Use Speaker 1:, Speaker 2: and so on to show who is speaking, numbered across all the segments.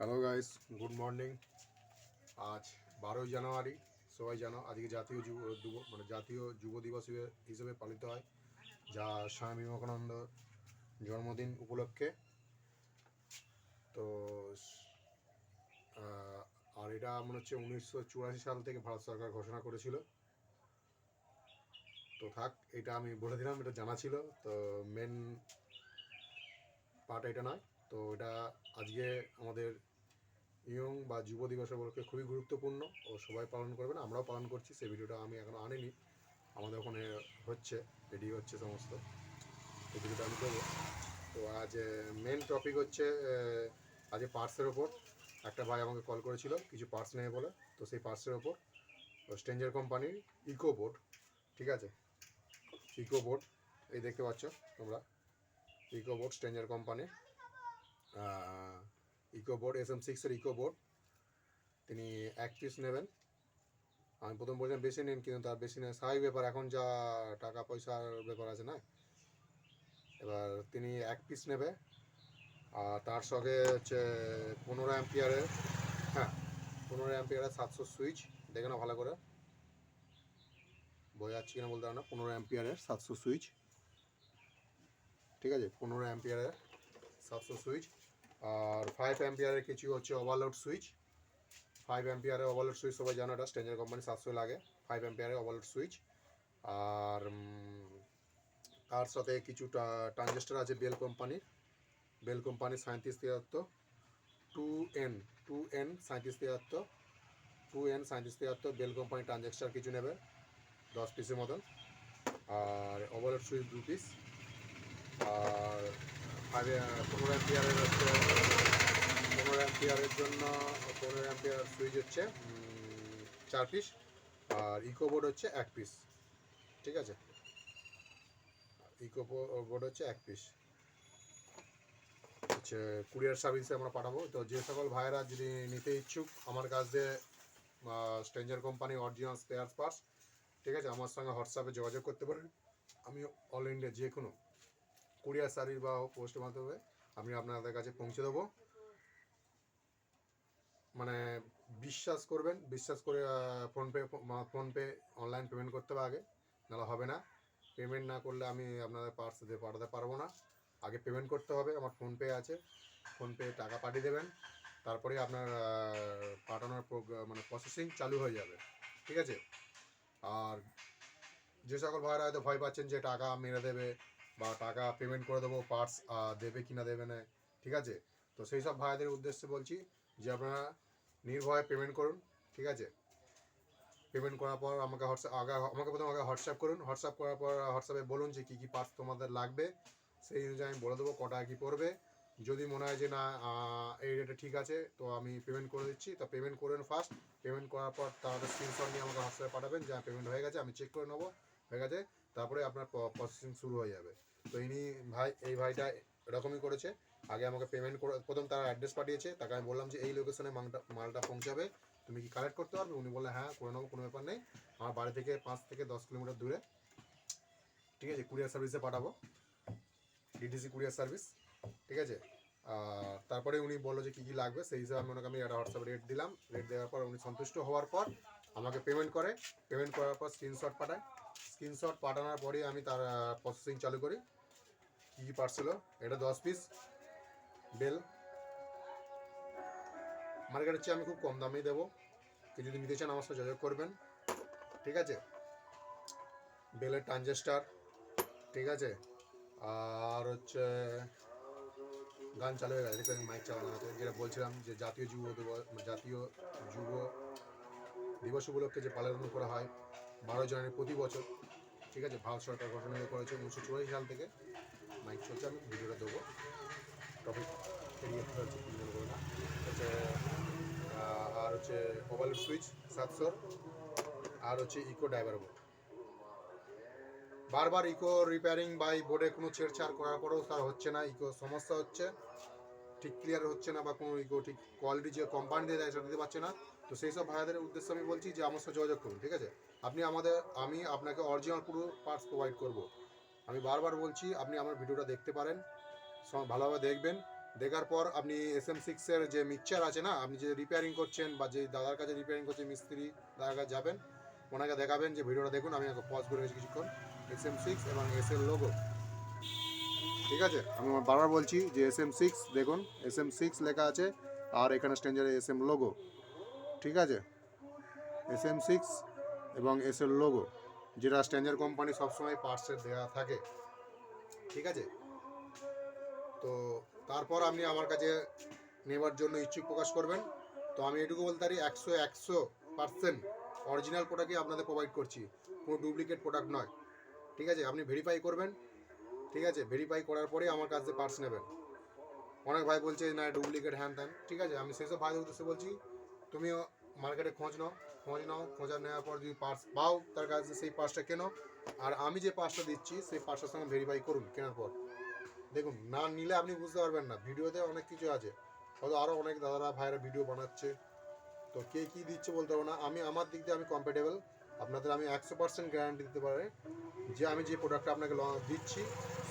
Speaker 1: Hello guys good morning আজ বারোই জানুয়ারি, সবাই জানো, আজকে জাতীয় যুব মানে জাতীয় যুব দিবস হিসেবে- হিসেবে পালিত হয়, যা স্বামী বিবেকানন্দ জন্মদিন উপলক্ষে। তো আর এটা মনে হচ্ছে উনিশশো চুরাশি সাল থেকে ভারত সরকার ঘোষণা করেছিল। তো থাক, এটা আমি বলে দিলাম, এটা জানা ছিল। তো মেন পার্ট এটা নয়। তো এটা আজকে আমাদের ইয়ং বা যুব দিবস উপলক্ষে খুবই গুরুত্বপূর্ণ ও সবাই পালন করবেন। আমরাও পালন করছি, সেই ভিডিওটা আমি এখনও আনিনি। আমাদের ওখানে হচ্ছে রেডি হচ্ছে সমস্ত। এই ভিডিওটা আমি দেবো তো আজ মেন টপিক হচ্ছে আজ পার্সের ওপর একটা ভাই আমাকে কল করেছিল, কিছু পার্স নেবে বলে। তো সেই পার্সের ওপর স্ট্রেঞ্জার কোম্পানির ইকো বোর্ড ঠিক আছে? ইকো বোর্ড এই দেখতে পাচ্ছ তোমরা? Eco board stranger company eco board S M সিক্সের ইকো বোর্ড তিনি এক পিস নেবেন। আমি প্রথম বলছিলাম বেশি নিন, কিন্তু তার বেশি নেই স্বাভাবিক ব্যাপার, এখন যা টাকা পয়সার ব্যাপার আছে না, এবার তিনি এক পিস নেবে, আর তার সঙ্গে হচ্ছে পনেরো অ্যাম্পিয়ারের হ্যাঁ পনেরো অ্যাম্পিয়ারের সাতশো সুইচ দেখে নাও ভালো করে। বই যাচ্ছে কিনা বলতে পারো না, পনেরো অ্যাম্পিয়ারের সাতশো সুইচ ঠিক আছে, পনেরো অ্যাম্পিয়ারের সাতশো সুইচ আর ফাইভ অ্যাম্পিয়ারের কিছু হচ্ছে ওভারলোড সুইচ ফাইভ অ্যাম্পিয়ারের ওভারলোড সুইচ সবাই জানো এটা স্ট্রেঞ্জার কোম্পানি সাতশো লাগে ফাইভ অ্যাম্পিয়ারের ওভারলোড সুইচ আর তার সাথে কিছু ট্রানজিস্টার আছে বেল কোম্পানির বেল কোম্পানির সাঁত্রিশ তিয়াত্তর টু এন টু এন সাঁত্রিশ তিয়াত্তর টু এন সাঁত্রিশ তিয়াত্তর বেল কোম্পানির ট্রানজিস্টার কিছু নেবে, দশ পিসের মতন। আর ওভারলোড সুইচ দু পিস আর ফাইভ পনেরো অ্যাম্পিয়ারের হচ্ছে, পনেরো জন্য পনেরো অ্যাম্পিয়ার সুইচ হচ্ছে চার পিস আর ইকো বোর্ড হচ্ছে এক পিস ঠিক আছে? ইকো বোর্ড হচ্ছে এক পিস হচ্ছে কুরিয়ার সার্ভিসে আমরা পাঠাবো। তো যে সকল ভাইয়েরা যদি নিতে ইচ্ছুক, আমার কাছ দিয়ে stranger company original spare parts ঠিক আছে? আমার সঙ্গে হোয়াটসঅ্যাপে যোগাযোগ করতে পারেন। আমি অল ইন্ডিয়া যে কোনো কুরিয়ার সার্ভিস বা পোস্টের মাধ্যমে আমি আপনাদের কাছে পৌঁছে দেবো। মানে বিশ্বাস করবেন, বিশ্বাস করে ফোনপে ফোনপে অনলাইন পেমেন্ট করতে হবে আগে, নাহলে হবে না। পেমেন্ট না করলে আমি আপনাদের পার্স দিয়ে পাঠাতে পারব না। আগে পেমেন্ট করতে হবে, আমার ফোনপে আছে। ফোনপে টাকা পাঠিয়ে দেবেন। তারপরে আপনার পাঠানোর মানে প্রসেসিং চালু হয়ে যাবে। ঠিক আছে? আর যে সকল ভাইরা হয়তো ভয় পাচ্ছেন যে টাকা মেরে দেবে বা টাকা পেমেন্ট করে দেবো পার্টস দেবে কি না দেবে না, ঠিক আছে? তো সেই সব ভাইদের উদ্দেশ্যে বলছি যে আপনারা নির্ভয়ে পেমেন্ট করুন, ঠিক আছে? পেমেন্ট করার পর আমাকে হোয়াটসঅ্যাপ আগে আমাকে প্রথম আগে হোয়াটসঅ্যাপ করুন। হোয়াটসঅ্যাপ করার পর হোয়াটসঅ্যাপে বলুন যে কী কী পার্টস তোমাদের লাগবে। সেই অনুযায়ী আমি বলে দেবো কটা কী পড়বে। যদি মনে হয় যে না এই রেটে ঠিক আছে, তো আমি পেমেন্ট করে দিচ্ছি। তো পেমেন্ট করবেন ফার্স্ট পেমেন্ট করার পর তাহলে স্ক্রিনশট নিয়ে আমাকে হোয়াটসঅ্যাপে পাঠাবেন যে পেমেন্ট হয়ে গেছে, আমি চেক করে নেব, হয়ে গেছে। তারপরে আপনার প্রসেসিং শুরু হয়ে যাবে। তো ইনি ভাই, এই ভাইটা এরকমই করেছে। আগে আমাকে পেমেন্ট করে, প্রথম তার অ্যাড্রেস পাঠিয়েছে। তাকে আমি বললাম যে, এই লোকেশনে মালটা মালটা পৌঁছাবে। তুমি কি কালেক্ট করতে পারবে? উনি বললেন হ্যাঁ করে নেব, কোনো ব্যাপার নেই। আমার বাড়ি থেকে পাঁচ থেকে দশ কিলোমিটার দূরে। ঠিক আছে, কুরিয়ার সার্ভিসে পাঠাবো। ডিটিসি কুরিয়ার সার্ভিস ঠিক আছে? তারপরে উনি বলল যে, কী কী লাগবে? সেই হিসাবে আমি ওনাকে আমি একটা হোয়াটসঅ্যাপে রেট দিলাম। রেট দেওয়ার পর উনি সন্তুষ্ট হওয়ার পর আমাকে পেমেন্ট করে। পেমেন্ট করার পর স্ক্রিনশট পাঠায়। স্ক্রিনশট পাঠানোর পরেই আমি তার প্রসেসিং চালু করি। কী কী পার্সেল এটা দশ পিস বেল। মার্কেটের চেয়ে আমি খুব কম দামেই দেবো। কেউ যদি নিতে চান আমার সাথে যোগাযোগ করবেন। ঠিক আছে? বেলের ট্রানজেস্টার ঠিক আছে? আর হচ্ছে গান চালু হয়ে গেছে। মাইক চালানো আছে। যেটা বলছিলাম যে জাতীয় যুব দিবস, জাতীয় যুব দিবস উপলক্ষে যে পালন করা হয়। বারো জানুয়ারি প্রতি বছর। ঠিক আছে, ভারত সরকার ঘোষণা করেছে উনিশশো চুরাশি সাল থেকে। মাইক চলছে আমি ভিডিওটা দেবো। টপিক এড়িয়ে আর হচ্ছে মোবাইল সুইচ সাতশোর আর হচ্ছে ইকো ড্রাইভার বোর্ড। বারবার ইকো রিপেয়ারিং বা এই বোর্ডে কোনো ছেড়ছাড় করার পরেও তার হচ্ছে না। ইকো সমস্যা হচ্ছে, ঠিক ক্লিয়ার হচ্ছে না বা কোনো ইকো ঠিক কোয়ালিটি যে কোম্পানি দিয়ে দেয় সেটা দিতে পারছে না। তো সেই সব ভাইয়াদের উদ্দেশ্যে আমি বলছি যে, আমার সাথে যোগাযোগ করুন, ঠিক আছে? আপনি আমাদের, আমি আপনাকে অরিজিনাল পুরো পার্টস প্রোভাইড করব। আমি বারবার বলছি, আপনি আমার ভিডিওটা দেখতে পারেন ভালোভাবে দেখবেন। দেখার পর আপনি এস এম সিক্সের যে মিক্সচার আছে না, আপনি যে রিপেয়ারিং করছেন বা যে দাদার কাছে রিপেয়ারিং করছেন মিস্ত্রি, দাদার কাছে যাবেন, ওনাকে দেখাবেন যে ভিডিওটা দেখুন, আমি পজ করে গেছি কিছুক্ষণ। এস এম সিক্স এবং এস এর লোগো ঠিক আছে? আমি আমার বারবার বলছি যে এস এম সিক্স দেখুন এস এম সিক্স লেখা আছে, আর এখানে স্ট্যান্ডার্ডে এস এম লোগো ঠিক আছে? এস এম সিক্স এবং এস এর লোগো যেটা স্ট্যান্ডার্ড কোম্পানি সবসময় পার্টসের দেওয়া থাকে। ঠিক আছে? তো তারপর আপনি আমার কাছে নেবার জন্য ইচ্ছুক প্রকাশ করবেন। তো আমি এটুকু বলতে পারি, একশো একশো পার্সেন্ট অরিজিনাল প্রোডাক্টই আপনাদের প্রোভাইড করছি। কোনো ডুপ্লিকেট প্রোডাক্ট নয়। ঠিক আছে? আপনি ভেরিফাই করবেন। ঠিক আছে? ভেরিফাই করার পরে আমার কাছ থেকে পার্টস নেবেন। অনেক ভাই বলছে, না ডুপ্লিকেট হ্যান ত্যান। ঠিক আছে? আমি সেসব ভাইদের উদ্দেশ্যে বলছি, তুমিও মার্কেটে খোঁজ নাও খোঁজ নাও, খোঁজা নেওয়ার পর যদি পার্স পাও, তার কাছে সেই পার্সটা কেনো। আর আমি যে পার্সটা দিচ্ছি, সেই পার্সটার সঙ্গে ভেরিফাই করুন, কেনার পর। দেখুন, না নিলে আপনি বুঝতে পারবেন না, ভিডিওতে অনেক কিছু আছে। হয়তো আরও অনেক দাদারা ভাইরা ভিডিও বানাচ্ছে। তো কে কী দিচ্ছে বলতে পারব না। আমি, আমার দিক দিয়ে আমি কমফর্টেবল আপনাদের আমি একশো পার্সেন্ট গ্যারান্টি দিতে পারি যে আমি যে প্রোডাক্টটা আপনাকে দিচ্ছি,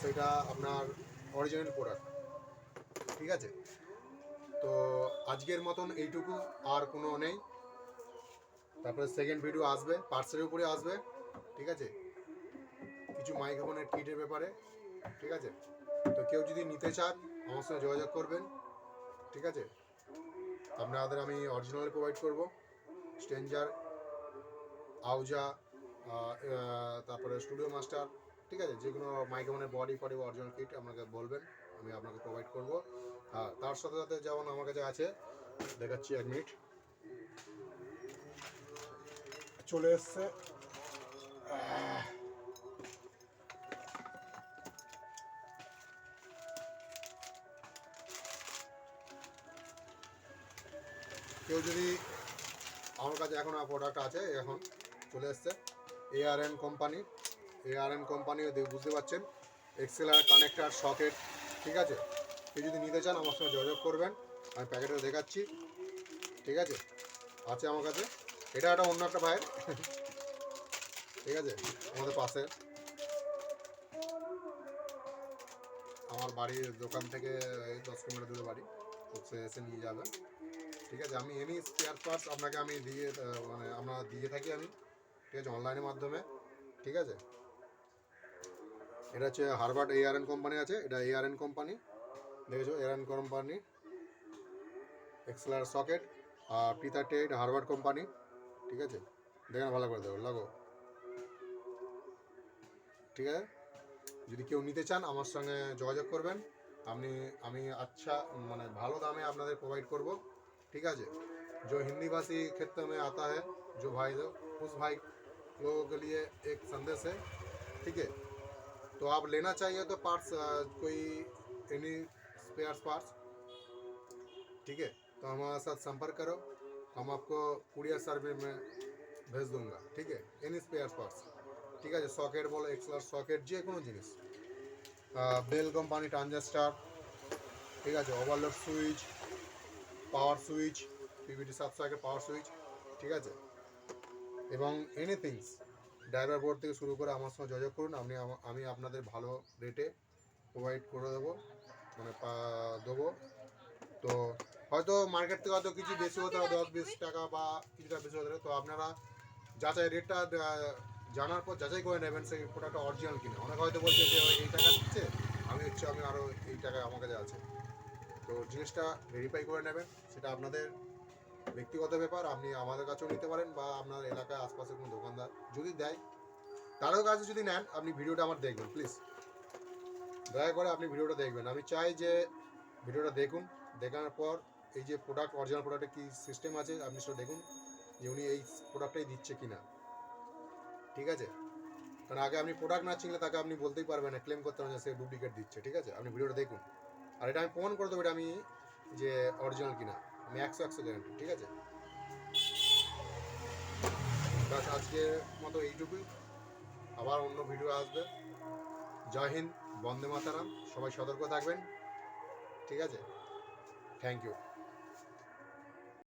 Speaker 1: সেটা আপনার অরিজিনাল প্রোডাক্ট ঠিক আছে? তো আজকের মতন এইটুকু, আর কোনো নেই। তারপরে সেকেন্ড ভিডিও আসবে পার্সেলের উপরে আসবে, ঠিক আছে? কিছু মাইক্রোফোনের কিটের ব্যাপারে, ঠিক আছে? তো কেউ যদি নিতে চান, আমার সঙ্গে যোগাযোগ করবেন, ঠিক আছে? আপনাদের আমি অরিজিনাল প্রোভাইড করব। স্ট্রেঞ্জার আউজা তারপরে স্টুডিও মাস্টার ঠিক আছে? যে কোনো মাইক্রোফোনের বডি ফডি অরিজিনাল কিট আমাকে বলবেন, আমি আপনাকে প্রোভাইড করব। তার সাথে সাথে যেমন আমার কাছে আছে, দেখাচ্ছি এক মিনিট চলে এসছে। কেউ যদি আমার কাছে এখন প্রোডাক্ট আছে, এখন চলে এসছে এআরএন কোম্পানি এআরএন কোম্পানি বুঝতে পারছেন এক্সেলার কানেক্টার সকেট ঠিক আছে? কেউ যদি নিতে চান আমার সঙ্গে যোগাযোগ করবেন, আমি প্যাকেটটা দেখাচ্ছি, ঠিক আছে? আছে আমার কাছে? এটা একটা অন্য একটা ভাইয়ের ঠিক আছে? আমাদের পাশে। আমার বাড়ির দোকান থেকে দশ কিলোমিটার দূরে বাড়ি। সে এসে নিয়ে যাবে। ঠিক আছে? আমি এমনি স্পেয়ার পার্টস আপনাকে আমি দিয়ে মানে আমরা দিয়ে থাকি আমি। ঠিক আছে? অনলাইনের মাধ্যমে। ঠিক আছে? এটা হচ্ছে হারবার্ড এআরএন কোম্পানি আছে। এটা এআরএন কোম্পানি দেখেছ? এআরএন কোম্পানি এক্সেলার সকেট আর পিতা টেড হারবার্ড কোম্পানি ठीक है? দেখেন ভালো করে देव लागो। ठीक है? जी क्यों नीते চান संगे সঙ্গে যোগাযোগ अच्छा मैं भलो दामे अपन प्रोवाइड करब ठीक है जो हिंदी भाषी क्षेत्र में आता है, जो भाई उस भाई लोगों के लिए एक संदेश है। ठीक है? तो आप लेना चाहिए तो पार्ट्स कोई एनी स्पेयर पार्ट्स ठीक है? तो हमारे साथ संपर्क करो। हम आपको कुरियर सर्विस में भेज दूंगा ठीक है एनी स्पेयर्स पार्ट्स ঠিক আছে সকেট বলো এক্সলার সকেট যে কোনো জিনিস বেল কোম্পানি ট্রানজাস্টার ঠিক আছে overload switch power switch PVT সাবসাইকের পাওয়ার সুইচ ঠিক আছে এবং এনিথিংস ড্রাইভার বোর্ড থেকে শুরু করে আমার সঙ্গে যোগাযোগ করুন আপনি আমা- আমি আপনাদের ভালো রেটে প্রোভাইড করে দেবো মানে পা- দেবো তো হয়তো মার্কেট থেকে হয়তো কিছু বেশি হতে হবে, দশ বিশ টাকা বা কিছুটা বেশি হতে তো আপনারা যাচাই রেটটা জানার পর যাচাই করে নেবেন সেই প্রোডাক্টটা অরিজিনাল কিনে। অনেকে হয়তো বলছে যে এই টাকা দিচ্ছে, আমি হচ্ছে, আমি আরও এই টাকায় আমার কাছে আছে। তো জিনিসটা ভেরিফাই করে নেবেন, সেটা আপনাদের ব্যক্তিগত ব্যাপার, আপনি আমাদের কাছেও নিতে পারেন বা আপনার এলাকায় আশপাশে কোনো দোকানদার যদি দেয়, তারও কাছে যদি নেন, আপনি ভিডিওটা আমার দেখবেন প্লিজ দয়া করে আপনি ভিডিওটা দেখবেন। আমি চাই যে ভিডিওটা দেখুন, দেখার পর এই যে প্রোডাক্ট অরিজিনাল প্রোডাক্টের কী সিস্টেম আছে, আপনি সেটা দেখুন যে উনি এই প্রোডাক্টটাই দিচ্ছে কি না ঠিক আছে? কারণ আগে আপনি প্রোডাক্ট না চিনলে তাকে আপনি বলতেই পারবেন না ক্লেম করতে পারবেন সে ডুপ্লিকেট দিচ্ছে, ঠিক আছে? আপনি ভিডিওটা দেখুন। আর এটা আমি প্রমাণ করে দেবো এটা আমি যে অরিজিনাল কিনা। আমি একশো একশো গ্যারান্টি ঠিক আছে? বাস আজকে মতো এইটুকুই আবার অন্য ভিডিও আসবে। জয় হিন্দ, বন্দে মাতারাম। সবাই সতর্ক থাকবেন। ঠিক আছে? Thank you